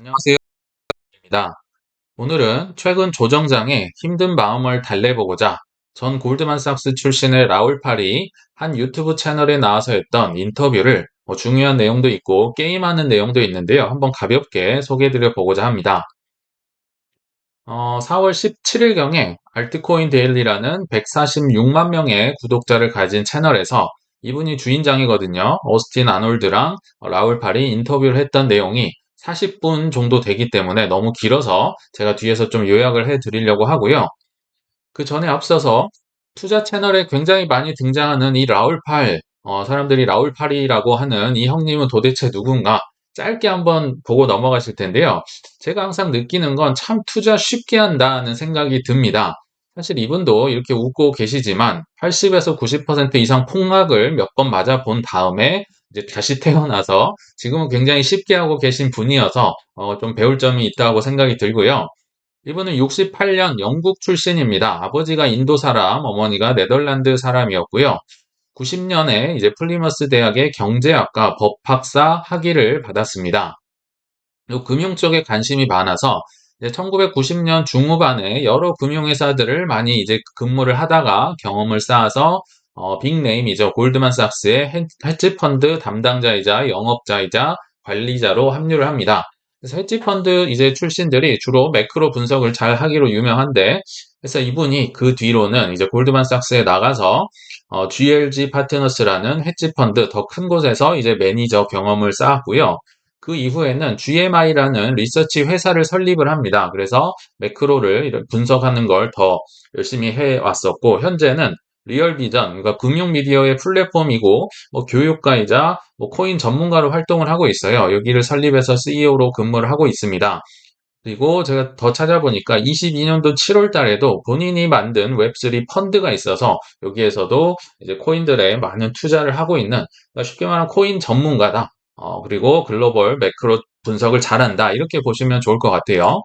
안녕하세요. 입니다. 오늘은 최근 조정장의 힘든 마음을 달래보고자 전 골드만삭스 출신의 라울 팔이 한 유튜브 채널에 나와서 했던 인터뷰를 뭐 중요한 내용도 있고 게임하는 내용도 있는데요. 한번 가볍게 소개해드려 보고자 합니다. 어, 4월 17일경에 알트코인 데일리라는 146만 명의 구독자를 가진 채널에서 이분이 주인장이거든요. 오스틴 아놀드랑 라울 팔이 인터뷰를 했던 내용이 40분 정도 되기 때문에 너무 길어서 제가 뒤에서 좀 요약을 해 드리려고 하고요. 그 전에 앞서서 투자 채널에 굉장히 많이 등장하는 이 라울팔, 어, 사람들이 라울팔이라고 하는 이 형님은 도대체 누군가 짧게 한번 보고 넘어가실 텐데요. 제가 항상 느끼는 건 참 투자 쉽게 한다는 생각이 듭니다. 사실 이분도 이렇게 웃고 계시지만 80에서 90% 이상 폭락을 몇 번 맞아 본 다음에 이제 다시 태어나서 지금은 굉장히 쉽게 하고 계신 분이어서 어, 좀 배울 점이 있다고 생각이 들고요. 이분은 68년 영국 출신입니다. 아버지가 인도 사람, 어머니가 네덜란드 사람이었고요. 90년에 이제 플리머스 대학의 경제학과 법학사 학위를 받았습니다. 요 금융 쪽에 관심이 많아서 1990년 중후반에 여러 금융회사들을 많이 이제 근무를 하다가 경험을 쌓아서 어, 빅네임이죠. 골드만삭스의 헤지펀드 담당자이자 영업자이자 관리자로 합류를 합니다. 그래서 헤지펀드 이제 출신들이 주로 매크로 분석을 잘 하기로 유명한데, 그래서 이분이 그 뒤로는 이제 골드만삭스에 나가서 어, GLG 파트너스라는 헤지펀드 더 큰 곳에서 이제 매니저 경험을 쌓았고요. 그 이후에는 GMI라는 리서치 회사를 설립을 합니다. 그래서 매크로를 분석하는 걸 더 열심히 해왔었고, 현재는 리얼 비전, 그러니까 금융 미디어의 플랫폼이고, 뭐 교육가이자 뭐 코인 전문가로 활동을 하고 있어요. 여기를 설립해서 CEO로 근무를 하고 있습니다. 그리고 제가 더 찾아보니까 22년도 7월 달에도 본인이 만든 웹3 펀드가 있어서 여기에서도 이제 코인들에 많은 투자를 하고 있는 그러니까 쉽게 말하면 코인 전문가다. 어, 그리고 글로벌 매크로 분석을 잘한다. 이렇게 보시면 좋을 것 같아요.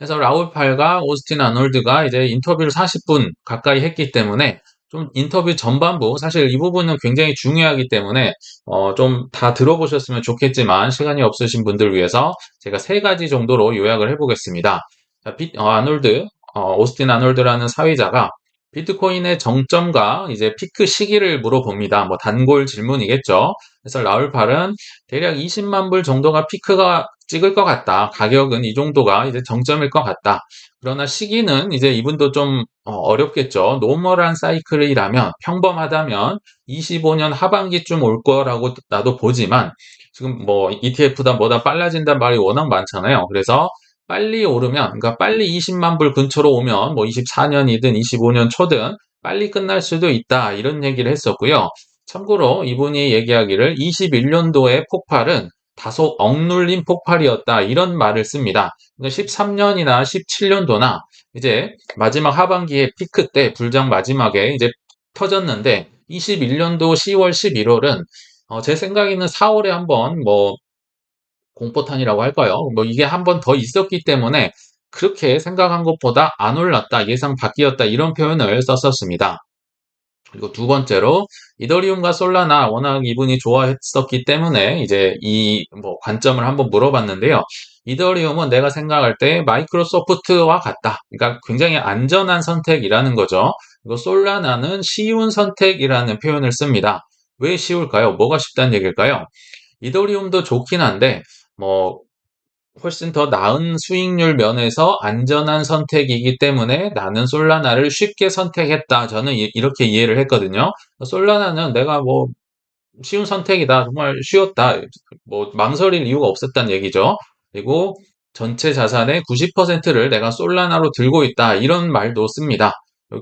그래서 라울 팔과 오스틴 아놀드가 이제 인터뷰를 40분 가까이 했기 때문에 좀 인터뷰 전반부 사실 이 부분은 굉장히 중요하기 때문에 어, 좀 다 들어보셨으면 좋겠지만 시간이 없으신 분들 위해서 제가 세 가지 정도로 요약을 해보겠습니다. 자, 비, 어, 아놀드, 어, 오스틴 아놀드라는 사회자가 비트코인의 정점과 이제 피크 시기를 물어봅니다. 뭐 단골 질문이겠죠. 그래서 라울팔은 대략 20만 불 정도가 피크가 찍을 것 같다. 가격은 이 정도가 이제 정점일 것 같다. 그러나 시기는 이제 이분도 좀 어, 어렵겠죠. 노멀한 사이클이라면 평범하다면 25년 하반기쯤 올 거라고 나도 보지만 지금 뭐 ETF다 뭐다 빨라진다는 말이 워낙 많잖아요. 그래서 빨리 오르면, 그러니까 빨리 20만 불 근처로 오면 뭐 24년이든 25년 초든 빨리 끝날 수도 있다. 이런 얘기를 했었고요. 참고로 이분이 얘기하기를 21년도의 폭발은 다소 억눌린 폭발이었다. 이런 말을 씁니다. 13년이나 17년도나 이제 마지막 하반기에 피크 때 불장 마지막에 이제 터졌는데 21년도 10월, 11월은 어, 제 생각에는 4월에 한번 뭐 공포탄이라고 할까요? 뭐 이게 한 번 더 있었기 때문에 그렇게 생각한 것보다 안 올랐다, 예상 밖이었다 이런 표현을 썼었습니다. 그리고 두 번째로 이더리움과 솔라나 워낙 이분이 좋아했었기 때문에 이제 이 뭐 관점을 한번 물어봤는데요. 이더리움은 내가 생각할 때 마이크로소프트와 같다. 그러니까 굉장히 안전한 선택이라는 거죠. 그리고 솔라나는 쉬운 선택이라는 표현을 씁니다. 왜 쉬울까요? 뭐가 쉽다는 얘기일까요? 이더리움도 좋긴 한데 뭐 훨씬 더 나은 수익률 면에서 안전한 선택이기 때문에 나는 솔라나를 쉽게 선택했다. 저는 이- 이렇게 이해를 했거든요. 솔라나는 내가 뭐 쉬운 선택이다. 정말 쉬웠다. 뭐 망설일 이유가 없었다는 얘기죠. 그리고 전체 자산의 90%를 내가 솔라나로 들고 있다. 이런 말도 씁니다.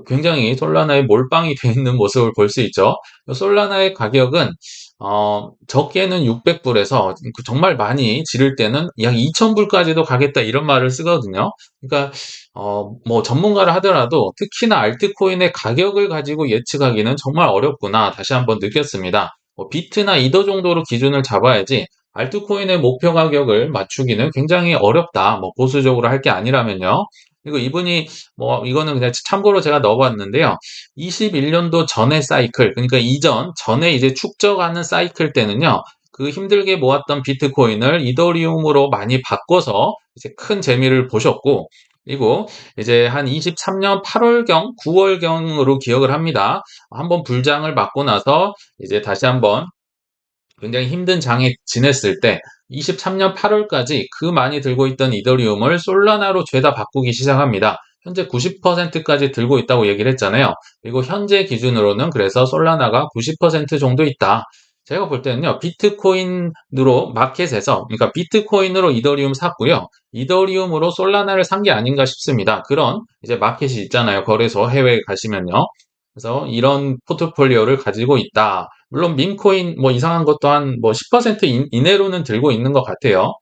굉장히 솔라나에 몰빵이 돼 있는 모습을 볼 수 있죠. 솔라나의 가격은 어, 적게는 600불에서 정말 많이 지를 때는 약 2000불까지도 가겠다 이런 말을 쓰거든요. 그러니까 어, 뭐 전문가를 하더라도 특히나 알트코인의 가격을 가지고 예측하기는 정말 어렵구나 다시 한번 느꼈습니다. 뭐 비트나 이더 정도로 기준을 잡아야지 알트코인의 목표 가격을 맞추기는 굉장히 어렵다. 뭐 보수적으로 할 게 아니라면요. 그리고 이분이 뭐 이거는 그냥 참고로 제가 넣어봤는데요. 21년도 전의 사이클, 그러니까 이전 전에 이제 축적하는 사이클 때는요. 그 힘들게 모았던 비트코인을 이더리움으로 많이 바꿔서 이제 큰 재미를 보셨고 그리고 이제 한 23년 8월경, 9월경으로 기억을 합니다. 한번 불장을 맞고 나서 이제 다시 한번 굉장히 힘든 장에 지냈을 때 23년 8월까지 그 많이 들고 있던 이더리움을 솔라나로 죄다 바꾸기 시작합니다. 현재 90%까지 들고 있다고 얘기를 했잖아요. 그리고 현재 기준으로는 그래서 솔라나가 90% 정도 있다. 제가 볼 때는요, 비트코인으로 마켓에서, 그러니까 비트코인으로 이더리움 샀고요. 이더리움으로 솔라나를 산 게 아닌가 싶습니다. 그런 이제 마켓이 있잖아요. 거래소 해외에 가시면요. 그래서 이런 포트폴리오를 가지고 있다. 물론 민코인 뭐 이상한 것도 한뭐 10% 이내로는 들고 있는 것 같아요.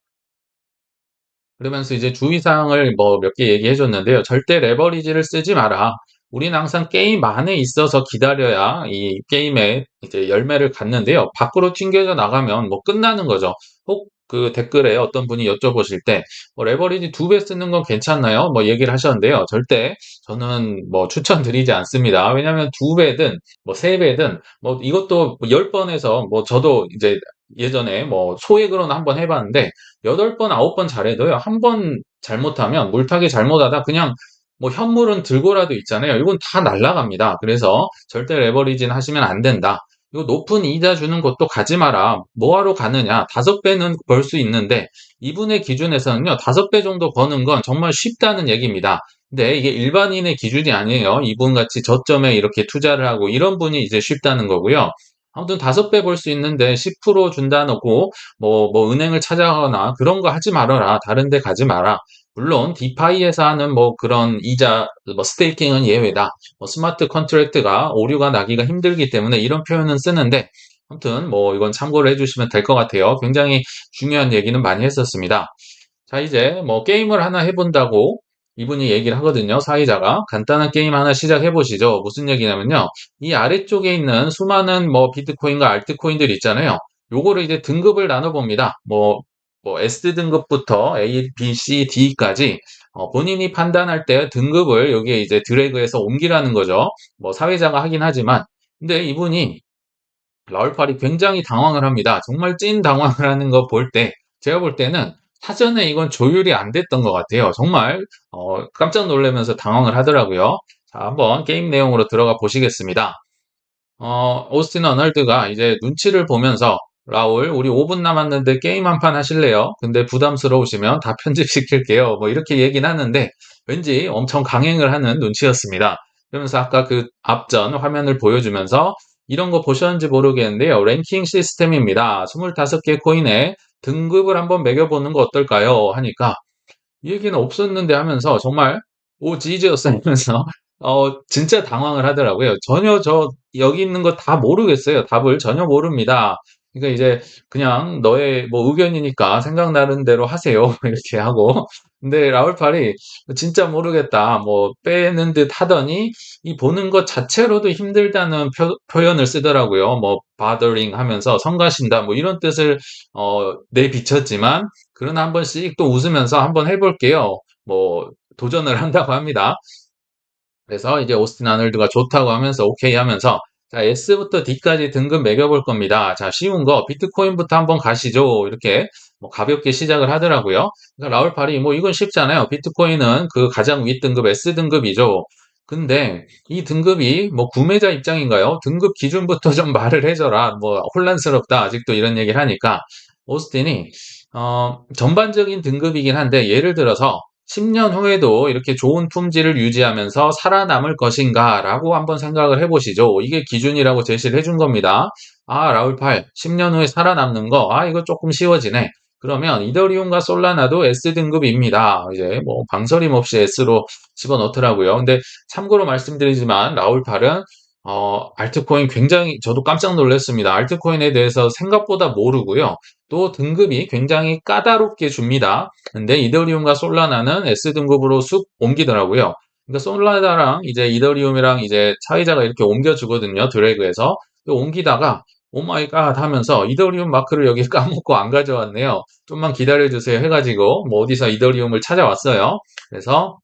그러면서 이제 주의사항을 뭐 몇 개 얘기해 줬는데요. 절대 레버리지를 쓰지 마라. 우리는 항상 게임 안에 있어서 기다려야 이 게임에 이제 열매를 갖는데요. 밖으로 튕겨져 나가면 뭐 끝나는 거죠. 혹 그 댓글에 어떤 분이 여쭤보실 때, 뭐 레버리지 두 배 쓰는 건 괜찮나요? 뭐 얘기를 하셨는데요. 절대 저는 뭐 추천드리지 않습니다. 왜냐하면 두 배든 뭐 세 배든 뭐 이것도 뭐열 번에서 뭐 저도 이제 예전에 뭐 소액으로는 한번 해봤는데 여덟 번 아홉 번 잘해도요. 한 번 잘못하면 물타기 잘못하다 그냥 뭐 현물은 들고라도 있잖아요. 이건 다 날라갑니다. 그래서 절대 레버리지는 하시면 안 된다. 이거 높은 이자 주는 것도 가지 마라. 뭐하러 가느냐? 다섯 배는 벌 수 있는데 이분의 기준에서는요. 다섯 배 정도 버는 건 정말 쉽다는 얘기입니다. 근데 이게 일반인의 기준이 아니에요. 이분 같이 저점에 이렇게 투자를 하고 이런 분이 이제 쉽다는 거고요. 아무튼 다섯 배벌수 있는데 10% 준다놓고 뭐, 뭐 은행을 찾아가거나 그런 거 하지 말아라. 다른 데 가지 마라. 물론 디파이에서 하는 뭐 그런 이자 뭐 스테이킹은 예외다. 뭐 스마트 컨트랙트가 오류가 나기가 힘들기 때문에 이런 표현은 쓰는데 아무튼 뭐 이건 참고를 해주시면 될 것 같아요. 굉장히 중요한 얘기는 많이 했었습니다. 자 이제 뭐 게임을 하나 해본다고 이분이 얘기를 하거든요. 사회자가 간단한 게임 하나 시작해 보시죠. 무슨 얘기냐면요. 이 아래쪽에 있는 수많은 뭐 비트코인과 알트코인들 있잖아요. 요거를 이제 등급을 나눠 봅니다. 뭐, 뭐 S 등급부터 A, B, C, D까지 어, 본인이 판단할 때 등급을 여기에 이제 드래그해서 옮기라는 거죠. 뭐 사회자가 하긴 하지만 근데 이분이 라울팔이 굉장히 당황을 합니다. 정말 찐 당황을 하는 거 볼 때 제가 볼 때는 사전에 이건 조율이 안 됐던 것 같아요. 정말 어, 깜짝 놀라면서 당황을 하더라고요. 자, 한번 게임 내용으로 들어가 보시겠습니다. 어, 오스틴 어널드가 이제 눈치를 보면서 라울, 우리 5분 남았는데 게임 한 판 하실래요? 근데 부담스러우시면 다 편집시킬게요. 뭐 이렇게 얘기는 하는데 왠지 엄청 강행을 하는 눈치였습니다. 그러면서 아까 그 앞전 화면을 보여주면서 이런 거 보셨는지 모르겠는데요. 랭킹 시스템입니다. 25개 코인에 등급을 한번 매겨보는 거 어떨까요? 하니까 이 얘기는 없었는데 하면서 정말 오 지지였어 하면서 어 진짜 당황을 하더라고요. 전혀 저 여기 있는 거 다 모르겠어요. 답을 전혀 모릅니다. 그러니까 이제 그냥 너의 뭐 의견이니까 생각나는 대로 하세요. 이렇게 하고 근데 라울팔이 진짜 모르겠다. 뭐 빼는 듯 하더니 이 보는 것 자체로도 힘들다는 표, 현을 쓰더라고요. 뭐 bothering 하면서 성가신다 뭐 이런 뜻을 어, 내비쳤지만 그러나 한 번씩 또 웃으면서 한번 해볼게요. 뭐 도전을 한다고 합니다. 그래서 이제 오스틴 아놀드가 좋다고 하면서 오케이 하면서 자 S부터 D까지 등급 매겨볼 겁니다. 자 쉬운 거 비트코인부터 한번 가시죠. 이렇게 뭐 가볍게 시작을 하더라고요. 그러니까 라울팔이 뭐 이건 쉽잖아요. 비트코인은 그 가장 윗 등급 S등급이죠. 근데 이 등급이 뭐 구매자 입장인가요? 등급 기준부터 좀 말을 해줘라. 뭐 혼란스럽다. 아직도 이런 얘기를 하니까 오스틴이 어, 전반적인 등급이긴 한데 예를 들어서 10년 후에도 이렇게 좋은 품질을 유지하면서 살아남을 것인가 라고 한번 생각을 해보시죠. 이게 기준이라고 제시를 해준 겁니다. 아, 라울팔, 10년 후에 살아남는 거, 아, 이거 조금 쉬워지네. 그러면 이더리움과 솔라나도 S등급입니다. 이제 뭐 방설임 없이 S로 집어넣더라고요. 근데 참고로 말씀드리지만 라울팔은 어, 알트코인 굉장히 저도 깜짝 놀랐습니다. 알트코인에 대해서 생각보다 모르고요. 또 등급이 굉장히 까다롭게 줍니다. 근데 이더리움과 솔라나는 S등급으로 쑥 옮기더라고요. 그러니까 솔라나랑 이제 이더리움이랑 이제 차이자가 이렇게 옮겨주거든요. 드래그해서. 옮기다가 오마이갓 하면서 이더리움 마크를 여기 까먹고 안 가져왔네요. 좀만 기다려주세요 해가지고 뭐 어디서 이더리움을 찾아왔어요. 그래서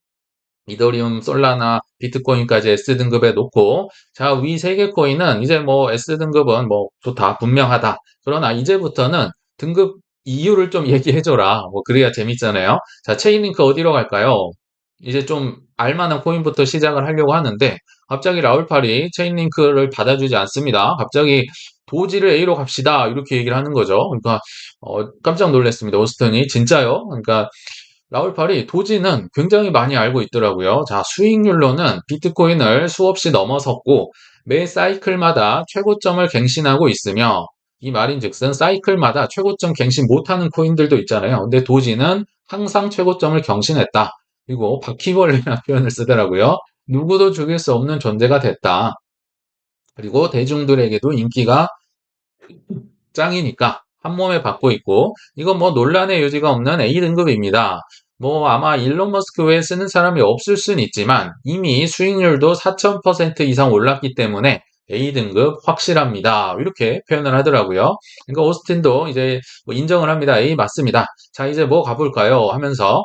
이더리움, 솔라나, 비트코인까지 S등급에 놓고 자, 위 세 개 코인은 이제 뭐 S등급은 뭐 좋다, 분명하다. 그러나 이제부터는 등급 이유를 좀 얘기해줘라. 뭐 그래야 재밌잖아요. 자, 체인링크 어디로 갈까요? 이제 좀 알만한 코인부터 시작을 하려고 하는데 갑자기 라울팔이 체인링크를 받아주지 않습니다. 갑자기 도지를 A로 갑시다. 이렇게 얘기를 하는 거죠. 그러니까 어, 깜짝 놀랐습니다. 오스턴이 진짜요? 그러니까 라울팔이 도지는 굉장히 많이 알고 있더라고요. 자, 수익률로는 비트코인을 수없이 넘어섰고 매 사이클마다 최고점을 갱신하고 있으며 이 말인즉슨 사이클마다 최고점 갱신 못하는 코인들도 있잖아요. 근데 도지는 항상 최고점을 경신했다. 그리고 바퀴벌레라는 표현을 쓰더라고요. 누구도 죽일 수 없는 존재가 됐다. 그리고 대중들에게도 인기가 짱이니까 한 몸에 받고 있고 이건 뭐 논란의 여지가 없는 A등급입니다. 뭐 아마 일론 머스크 외에 쓰는 사람이 없을 수는 있지만 이미 수익률도 4000% 이상 올랐기 때문에 A등급 확실합니다. 이렇게 표현을 하더라고요. 그러니까 오스틴도 이제 뭐 인정을 합니다. A 맞습니다. 자 이제 뭐 가볼까요? 하면서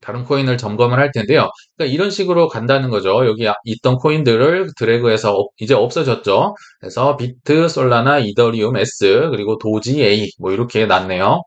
다른 코인을 점검을 할 텐데요. 그러니까 이런 식으로 간다는 거죠. 여기 있던 코인들을 드래그해서 이제 없어졌죠. 그래서 비트, 솔라나, 이더리움, S, 그리고 도지, A 뭐 이렇게 났네요.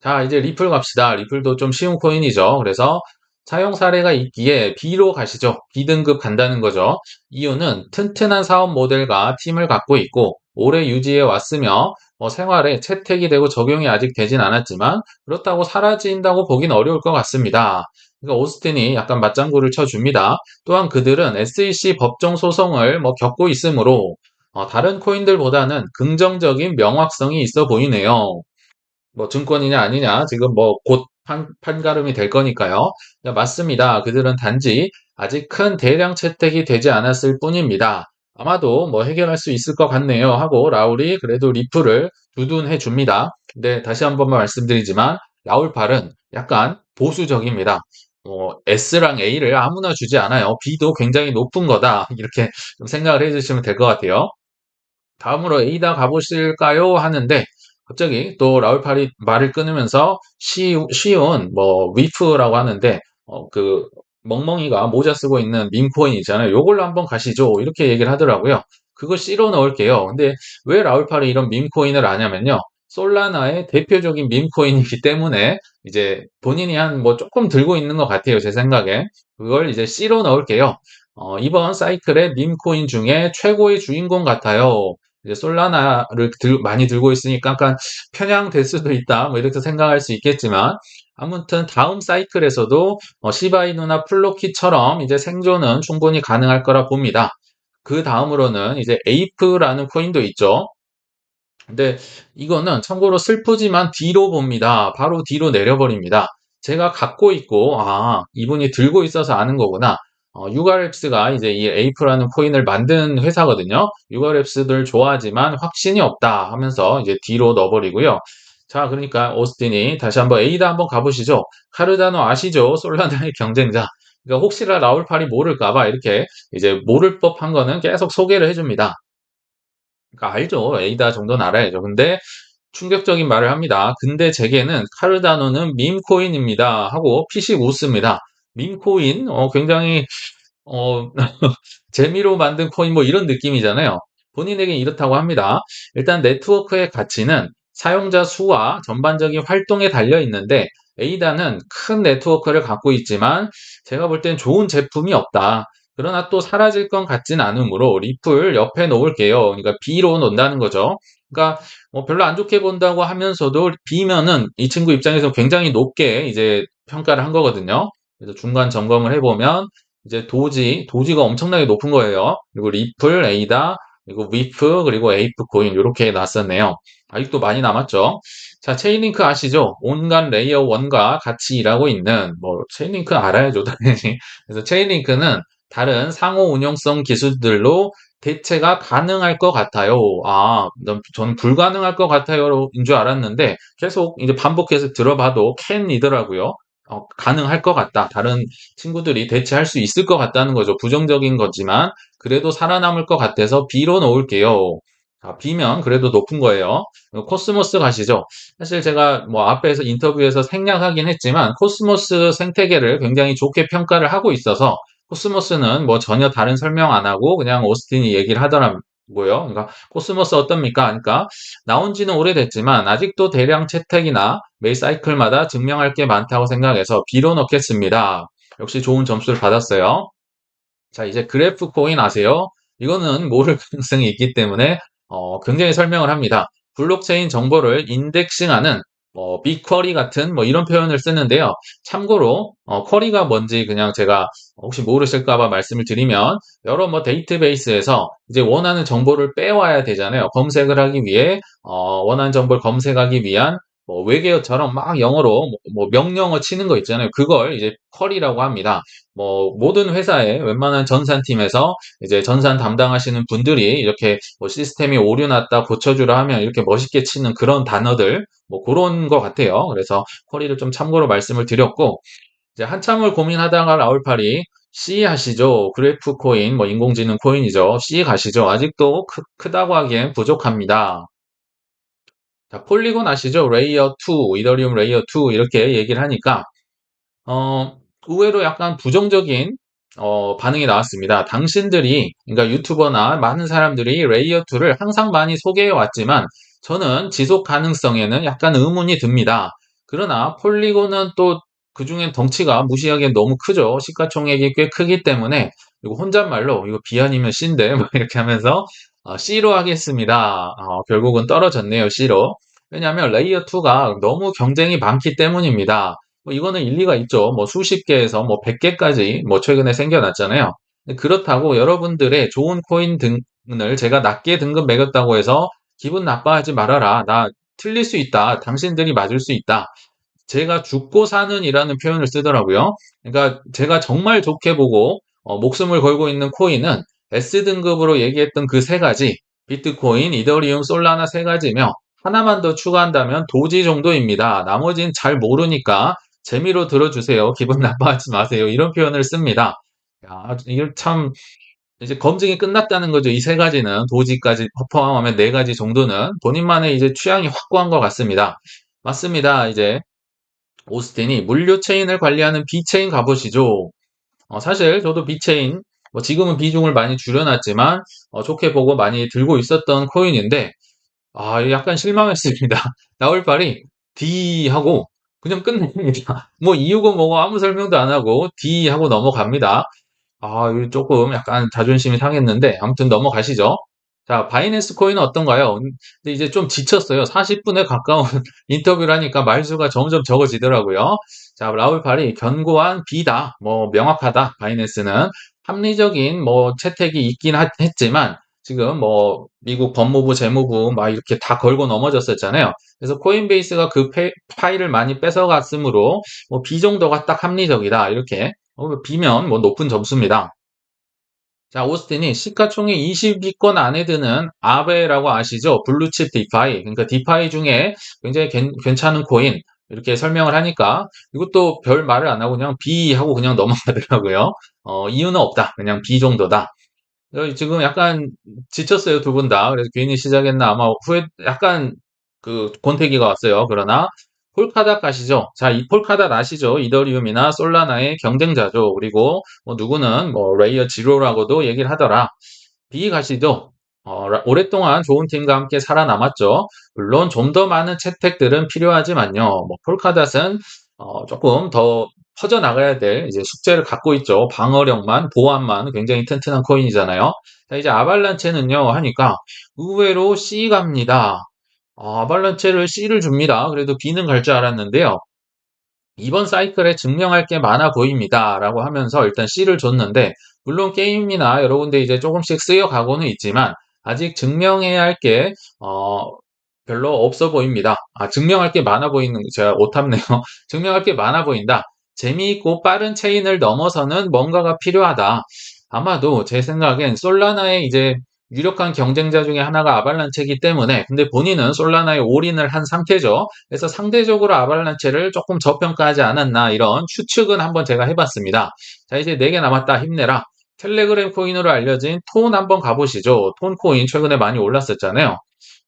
자, 이제 리플 갑시다. 리플도 좀 쉬운 코인이죠. 그래서 사용 사례가 있기에 B로 가시죠. B등급 간다는 거죠. 이유는 튼튼한 사업 모델과 팀을 갖고 있고 오래 유지해 왔으며 뭐 생활에 채택이 되고 적용이 아직 되진 않았지만 그렇다고 사라진다고 보긴 어려울 것 같습니다. 그러니까 오스틴이 약간 맞장구를 쳐줍니다. 또한 그들은 SEC 법정 소송을 뭐 겪고 있으므로 어, 다른 코인들보다는 긍정적인 명확성이 있어 보이네요. 뭐 증권이냐 아니냐 지금 뭐 곧 판 가름이 될 거니까요. 네, 맞습니다. 그들은 단지 아직 큰 대량 채택이 되지 않았을 뿐입니다. 아마도 뭐 해결할 수 있을 것 같네요 하고 라울이 그래도 리플을 두둔해 줍니다. 근데 다시 한 번만 말씀드리지만 라울팔은 약간 보수적입니다. 뭐 S랑 A를 아무나 주지 않아요. B도 굉장히 높은 거다. 이렇게 좀 생각을 해주시면 될 것 같아요. 다음으로 A다 가보실까요? 하는데 갑자기 또 라울팔이 말을 끊으면서 쉬, 쉬운 뭐 위프라고 하는데 어, 그 멍멍이가 모자 쓰고 있는 밈코인 있잖아요. 요걸로 한번 가시죠. 이렇게 얘기를 하더라고요. 그거 실어 넣을게요. 근데 왜 라울팔이 이런 밈코인을 아냐면요. 솔라나의 대표적인 밈코인이기 때문에 이제 본인이 한 뭐 조금 들고 있는 것 같아요. 제 생각에. 그걸 이제 실어 넣을게요. 어, 이번 사이클의 밈코인 중에 최고의 주인공 같아요. 이제 솔라나를 들, 많이 들고 있으니까 약간 편향될 수도 있다. 뭐 이렇게 생각할 수 있겠지만 아무튼 다음 사이클에서도 어, 시바이누나 플로키처럼 이제 생존은 충분히 가능할 거라 봅니다. 그 다음으로는 이제 에이프라는 코인도 있죠. 근데 이거는 참고로 슬프지만 뒤로 봅니다. 바로 뒤로 내려버립니다. 제가 갖고 있고 아 이분이 들고 있어서 아는 거구나. 어, 유가랩스가 이제 이 에이프라는 코인을 만든 회사거든요. 유가랩스들 좋아하지만 확신이 없다 하면서 이제 뒤로 넣어버리고요. 자, 그러니까 오스틴이 다시 한번 A다 한번 가보시죠. 카르다노 아시죠? 솔라나의 경쟁자. 그러니까 혹시나 라울팔이 모를까봐 이렇게 이제 모를 법한 거는 계속 소개를 해줍니다. 그러니까 알죠. A다 정도는 알아야죠. 근데 충격적인 말을 합니다. 근데 제게는 카르다노는 밈코인입니다. 하고 피식 웃습니다. 밈코인? 어, 굉장히, 어, 재미로 만든 코인 뭐 이런 느낌이잖아요. 본인에게 이렇다고 합니다. 일단 네트워크의 가치는 사용자 수와 전반적인 활동에 달려 있는데 에이다는 큰 네트워크를 갖고 있지만 제가 볼 땐 좋은 제품이 없다. 그러나 또 사라질 것 같진 않으므로 리플 옆에 놓을게요. 그러니까 B로 놓는다는 거죠. 그러니까 뭐 별로 안 좋게 본다고 하면서도 B면은 이 친구 입장에서 굉장히 높게 이제 평가를 한 거거든요. 그래서 중간 점검을 해보면 이제 도지, 도지가 엄청나게 높은 거예요. 그리고 리플, 에이다, 그리고 위프, 그리고 에이프 코인 이렇게 났었네요. 아직도 많이 남았죠. 자, 체인링크 아시죠? 온갖 레이어 1과 같이 일하고 있는 뭐 체인링크 알아야죠, 당연히. 그래서 체인링크는 다른 상호 운용성 기술들로 대체가 가능할 것 같아요. 아, 저는 불가능할 것 같아요인 줄 알았는데 계속 이제 반복해서 들어봐도 캔이더라고요. 어, 가능할 것 같다. 다른 친구들이 대체할 수 있을 것 같다는 거죠. 부정적인 거지만 그래도 살아남을 것 같아서 B로 놓을게요. 자, B면 그래도 높은 거예요. 코스모스 가시죠. 사실 제가 뭐 앞에서 인터뷰에서 생략하긴 했지만 코스모스 생태계를 굉장히 좋게 평가를 하고 있어서 코스모스는 뭐 전혀 다른 설명 안 하고 그냥 오스틴이 얘기를 하더라 고요. 그러니까 코스모스 어떻습니까? 그러니까 나온 지는 오래됐지만 아직도 대량 채택이나 매 사이클마다 증명할 게 많다고 생각해서 B로 넣겠습니다. 역시 좋은 점수를 받았어요. 자, 이제 그래프 코인 아세요? 이거는 모를 가능성이 있기 때문에 어, 굉장히 설명을 합니다. 블록체인 정보를 인덱싱하는 뭐 빅쿼리 같은 뭐 이런 표현을 쓰는데요. 참고로 어, 쿼리가 뭔지 그냥 제가 혹시 모르실까봐 말씀을 드리면 여러 뭐 데이터베이스에서 이제 원하는 정보를 빼와야 되잖아요. 검색을 하기 위해 어, 원하는 정보를 검색하기 위한 뭐 외계어처럼 막 영어로 뭐, 뭐 명령어 치는 거 있잖아요. 그걸 이제 쿼리라고 합니다. 뭐 모든 회사에 웬만한 전산팀에서 이제 전산 담당하시는 분들이 이렇게 뭐 시스템이 오류 났다 고쳐주라 하면 이렇게 멋있게 치는 그런 단어들 뭐 그런 것 같아요. 그래서 쿼리를 좀 참고로 말씀을 드렸고 이제 한참을 고민하다가 라울팔이 C 하시죠. 그래프 코인, 뭐 인공지능 코인이죠. C 가시죠. 아직도 크, 크다고 하기엔 부족합니다. 자, 폴리곤 아시죠? 레이어 2, 이더리움 레이어 2 이렇게 얘기를 하니까 어, 의외로 약간 부정적인 어, 반응이 나왔습니다. 당신들이 그러니까 유튜버나 많은 사람들이 레이어 2를 항상 많이 소개해 왔지만 저는 지속 가능성에는 약간 의문이 듭니다. 그러나 폴리곤은 또 그중엔 덩치가 무시하기엔 너무 크죠. 시가총액이 꽤 크기 때문에 이거 혼잣말로 이거 B 아니면 C인데 뭐 이렇게 하면서 어, C로 하겠습니다. 어, 결국은 떨어졌네요. C로. 왜냐하면 레이어 2가 너무 경쟁이 많기 때문입니다. 뭐 이거는 일리가 있죠. 뭐 수십 개에서 뭐 100개까지 뭐 최근에 생겨났잖아요. 그렇다고 여러분들의 좋은 코인 등을 제가 낮게 등급 매겼다고 해서 기분 나빠하지 말아라. 나 틀릴 수 있다. 당신들이 맞을 수 있다. 제가 죽고 사는 이라는 표현을 쓰더라고요. 그러니까 제가 정말 좋게 보고 어, 목숨을 걸고 있는 코인은 S등급으로 얘기했던 그 세 가지 비트코인, 이더리움, 솔라나 세 가지며 하나만 더 추가한다면 도지 정도입니다. 나머지는 잘 모르니까 재미로 들어주세요. 기분 나빠하지 마세요. 이런 표현을 씁니다. 야, 이걸 참 이제 검증이 끝났다는 거죠. 이 세 가지는 도지까지 포함하면 네 가지 정도는 본인만의 이제 취향이 확고한 것 같습니다. 맞습니다. 이제 오스틴이 물류 체인을 관리하는 B체인 가보시죠. 어, 사실 저도 B체인 뭐 지금은 비중을 많이 줄여놨지만 어, 좋게 보고 많이 들고 있었던 코인인데 아 약간 실망했습니다. 나올 발이 D 하고 그냥 끝냅니다. 뭐 이유가 뭐고 아무 설명도 안 하고 D 하고 넘어갑니다. 아, 조금 약간 자존심이 상했는데 아무튼 넘어가시죠. 자, 바이낸스 코인은 어떤가요? 근데 이제 좀 지쳤어요. 40분에 가까운 인터뷰를 하니까 말수가 점점 적어지더라고요. 자, 라울 팔이 견고한 B다. 뭐 명확하다. 바이낸스는 합리적인 뭐 채택이 있긴 하- 했지만 지금 뭐 미국 법무부, 재무부 막 이렇게 다 걸고 넘어졌었잖아요. 그래서 코인베이스가 그 페- 파일을 많이 뺏어갔으므로 뭐 B 정도가 딱 합리적이다. 이렇게 어, B면 뭐 높은 점수입니다. 자, 오스틴이 시가총액 20위권 안에 드는 아베라고 아시죠? 블루칩 디파이. 그러니까 디파이 중에 굉장히 괜, 괜찮은 코인. 이렇게 설명을 하니까 이것도 별 말을 안 하고 그냥 B 하고 그냥 넘어가더라고요. 어, 이유는 없다. 그냥 B 정도다. 어, 지금 약간 지쳤어요, 두 분 다. 그래서 괜히 시작했나 아마 후에 약간 그 권태기가 왔어요. 그러나 폴카닷 아시죠? 자, 이 폴카닷 아시죠? 이더리움이나 솔라나의 경쟁자죠. 그리고 뭐 누구는 뭐 레이어 지로라고도 얘기를 하더라. B 가시죠? 어, 오랫동안 좋은 팀과 함께 살아남았죠. 물론 좀 더 많은 채택들은 필요하지만요. 뭐 폴카닷은 어, 조금 더 퍼져나가야 될 이제 숙제를 갖고 있죠. 방어력만, 보안만 굉장히 튼튼한 코인이잖아요. 자, 이제 아발란체는요, 하니까 의외로 C 갑니다. 아, 아발란체를 C를 줍니다. 그래도 B는 갈 줄 알았는데요. 이번 사이클에 증명할 게 많아 보입니다. 라고 하면서 일단 C를 줬는데, 물론 게임이나 여러 군데 이제 조금씩 쓰여가고는 있지만, 아직 증명해야 할 게, 어, 별로 없어 보입니다. 아, 증명할 게 많아 보이는, 제가 오탑네요. 증명할 게 많아 보인다. 재미있고 빠른 체인을 넘어서는 뭔가가 필요하다. 아마도 제 생각엔 솔라나의 이제 유력한 경쟁자 중에 하나가 아발란체이기 때문에 근데 본인은 솔라나에 올인을 한 상태죠. 그래서 상대적으로 아발란체를 조금 저평가하지 않았나 이런 추측은 한번 제가 해봤습니다. 자 이제 4개 남았다 힘내라. 텔레그램 코인으로 알려진 톤 한번 가보시죠. 톤 코인 최근에 많이 올랐었잖아요.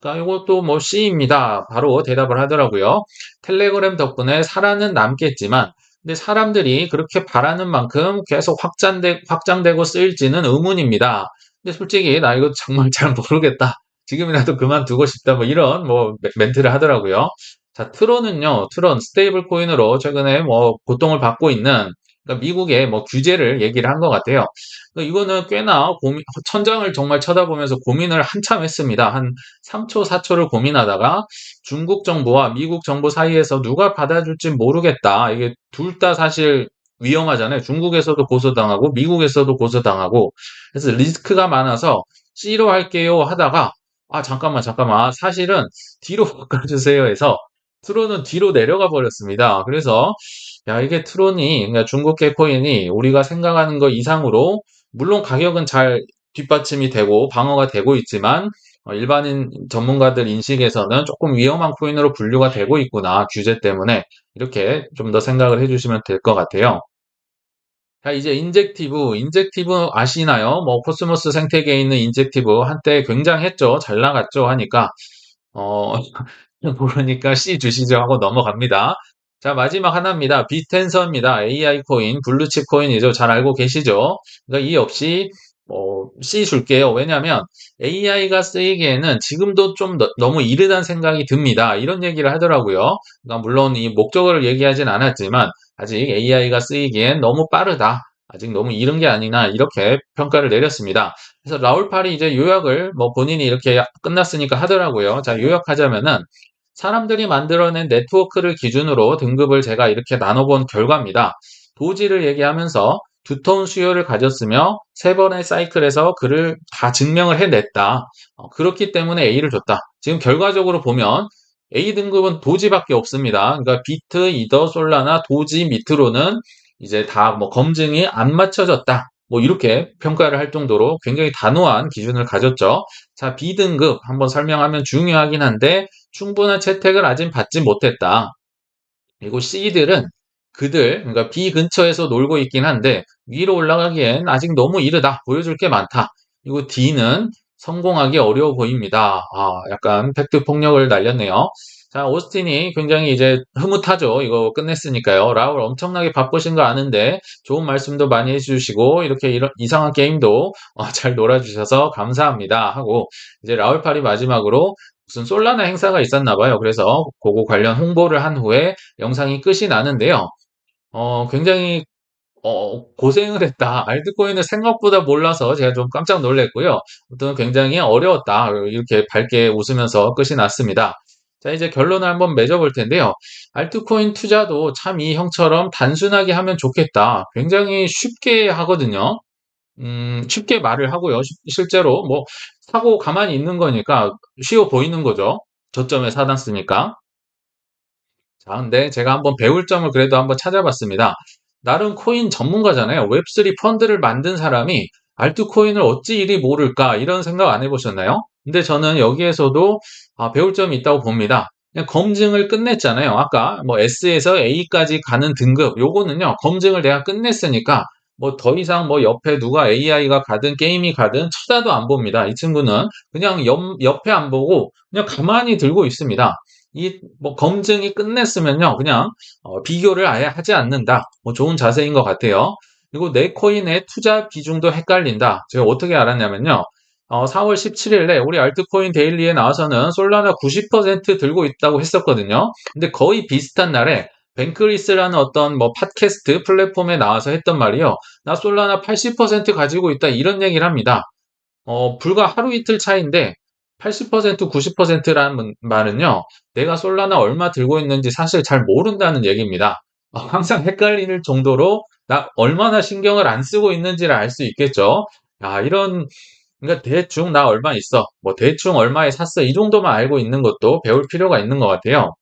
그러니까 이것도 뭐 C입니다. 바로 대답을 하더라고요. 텔레그램 덕분에 살아는 남겠지만 근데 사람들이 그렇게 바라는 만큼 계속 확장되, 확장되고 쓰일지는 의문입니다. 근데 솔직히 나 이거 정말 잘 모르겠다. 지금이라도 그만두고 싶다. 뭐 이런 뭐 멘트를 하더라고요. 자, 트론은요, 트론 스테이블 코인으로 최근에 뭐 고통을 받고 있는 그러니까 미국의 뭐 규제를 얘기를 한 것 같아요. 그러니까 이거는 꽤나 고민, 천장을 정말 쳐다보면서 고민을 한참 했습니다. 한 3초, 4초를 고민하다가 중국 정부와 미국 정부 사이에서 누가 받아줄지 모르겠다. 이게 둘 다 사실 위험하잖아요. 중국에서도 고소당하고 미국에서도 고소당하고 그래서 리스크가 많아서 C로 할게요 하다가 아 잠깐만 잠깐만 사실은 뒤로 바꿔주세요 해서 트론은 뒤로 내려가 버렸습니다. 그래서 야 이게 트론이 그러니까 중국계 코인이 우리가 생각하는 것 이상으로 물론 가격은 잘 뒷받침이 되고 방어가 되고 있지만 어, 일반인 전문가들 인식에서는 조금 위험한 코인으로 분류가 되고 있구나 규제 때문에 이렇게 좀 더 생각을 해주시면 될 것 같아요. 자, 이제 인젝티브, 인젝티브 아시나요? 뭐 코스모스 생태계에 있는 인젝티브 한때 굉장했죠. 잘 나갔죠. 하니까 어 모르니까 C 주시죠 하고 넘어갑니다. 자, 마지막 하나입니다. 비텐서입니다. AI 코인, 블루칩 코인이죠. 잘 알고 계시죠? 그러니까 이 역시 어, C 줄게요. 왜냐하면 AI가 쓰이기에는 지금도 좀 너, 너무 이르다는 생각이 듭니다. 이런 얘기를 하더라고요. 그러니까 물론 이 목적어를 얘기하진 않았지만 아직 AI가 쓰이기엔 너무 빠르다. 아직 너무 이른 게 아니나 이렇게 평가를 내렸습니다. 그래서 라울팔이 이제 요약을 뭐 본인이 이렇게 끝났으니까 하더라고요. 자, 요약하자면은 사람들이 만들어낸 네트워크를 기준으로 등급을 제가 이렇게 나눠본 결과입니다. 도지를 얘기하면서 두터운 수요를 가졌으며 세 번의 사이클에서 그를 다 증명을 해냈다. 어, 그렇기 때문에 A를 줬다. 지금 결과적으로 보면 A 등급은 도지밖에 없습니다. 그러니까 비트, 이더, 솔라나, 도지 밑으로는 이제 다 뭐 검증이 안 맞춰졌다. 뭐 이렇게 평가를 할 정도로 굉장히 단호한 기준을 가졌죠. 자, B등급 한번 설명하면 중요하긴 한데 충분한 채택을 아직 받지 못했다. 그리고 C들은 그들, 그러니까 B 근처에서 놀고 있긴 한데 위로 올라가기엔 아직 너무 이르다. 보여줄 게 많다. 그리고 D는 성공하기 어려워 보입니다. 아, 약간 팩트 폭력을 날렸네요. 자, 오스틴이 굉장히 이제 흐뭇하죠. 이거 끝냈으니까요. 라울 엄청나게 바쁘신 거 아는데 좋은 말씀도 많이 해주시고 이렇게 이런 이상한 게임도 어, 잘 놀아주셔서 감사합니다. 하고 이제 라울팔이 마지막으로 무슨 솔라나 행사가 있었나 봐요. 그래서 그거 관련 홍보를 한 후에 영상이 끝이 나는데요. 어, 굉장히 어, 고생을 했다. 알트코인을 생각보다 몰라서 제가 좀 깜짝 놀랐고요. 아무튼 굉장히 어려웠다. 이렇게 밝게 웃으면서 끝이 났습니다. 자, 이제 결론을 한번 맺어볼 텐데요. 알트코인 투자도 참 이 형처럼 단순하게 하면 좋겠다. 굉장히 쉽게 하거든요. 음, 쉽게 말을 하고요. 시- 실제로 뭐 사고 가만히 있는 거니까 쉬워 보이는 거죠. 저점에 사놨으니까. 자, 근데 제가 한번 배울 점을 그래도 한번 찾아봤습니다. 나름 코인 전문가잖아요. 웹3 펀드를 만든 사람이 알트코인을 어찌 이리 모를까 이런 생각 안 해보셨나요? 근데 저는 여기에서도 아, 배울 점이 있다고 봅니다. 그냥 검증을 끝냈잖아요. 아까 뭐 S에서 A까지 가는 등급 요거는요. 검증을 내가 끝냈으니까 뭐 더 이상 뭐 옆에 누가 AI가 가든 게임이 가든 쳐다도 안 봅니다. 이 친구는 그냥 옆, 옆에 안 보고 그냥 가만히 들고 있습니다. 이 뭐 검증이 끝냈으면요. 그냥 어, 비교를 아예 하지 않는다. 뭐 좋은 자세인 것 같아요. 그리고 내 코인의 투자 비중도 헷갈린다. 제가 어떻게 알았냐면요. 어, 4월 17일에 우리 알트코인 데일리에 나와서는 솔라나 90% 들고 있다고 했었거든요. 근데 거의 비슷한 날에 뱅크리스라는 어떤 뭐 팟캐스트 플랫폼에 나와서 했던 말이요. 나 솔라나 80% 가지고 있다 이런 얘기를 합니다. 어, 불과 하루 이틀 차인데 80% 90%라는 말은요. 내가 솔라나 얼마 들고 있는지 사실 잘 모른다는 얘기입니다. 어, 항상 헷갈릴 정도로 나 얼마나 신경을 안 쓰고 있는지를 알 수 있겠죠. 야, 이런 그러니까 대충 나 얼마 있어. 뭐 대충 얼마에 샀어. 이 정도만 알고 있는 것도 배울 필요가 있는 것 같아요.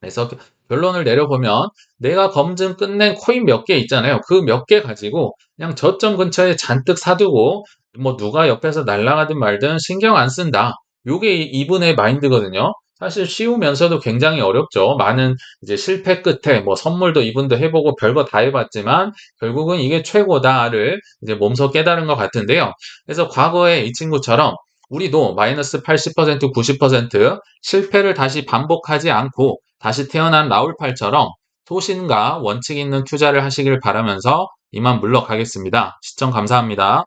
그래서 결론을 내려보면 내가 검증 끝낸 코인 몇 개 있잖아요. 그 몇 개 가지고 그냥 저점 근처에 잔뜩 사두고 뭐 누가 옆에서 날아가든 말든 신경 안 쓴다. 요게 이- 이분의 마인드거든요. 사실 쉬우면서도 굉장히 어렵죠. 많은 이제 실패 끝에 뭐 선물도 이분도 해보고 별거 다 해봤지만 결국은 이게 최고다를 이제 몸소 깨달은 것 같은데요. 그래서 과거에 이 친구처럼 우리도 마이너스 80% 90% 실패를 다시 반복하지 않고 다시 태어난 라울팔처럼 소신과 원칙 있는 투자를 하시길 바라면서 이만 물러가겠습니다. 시청 감사합니다.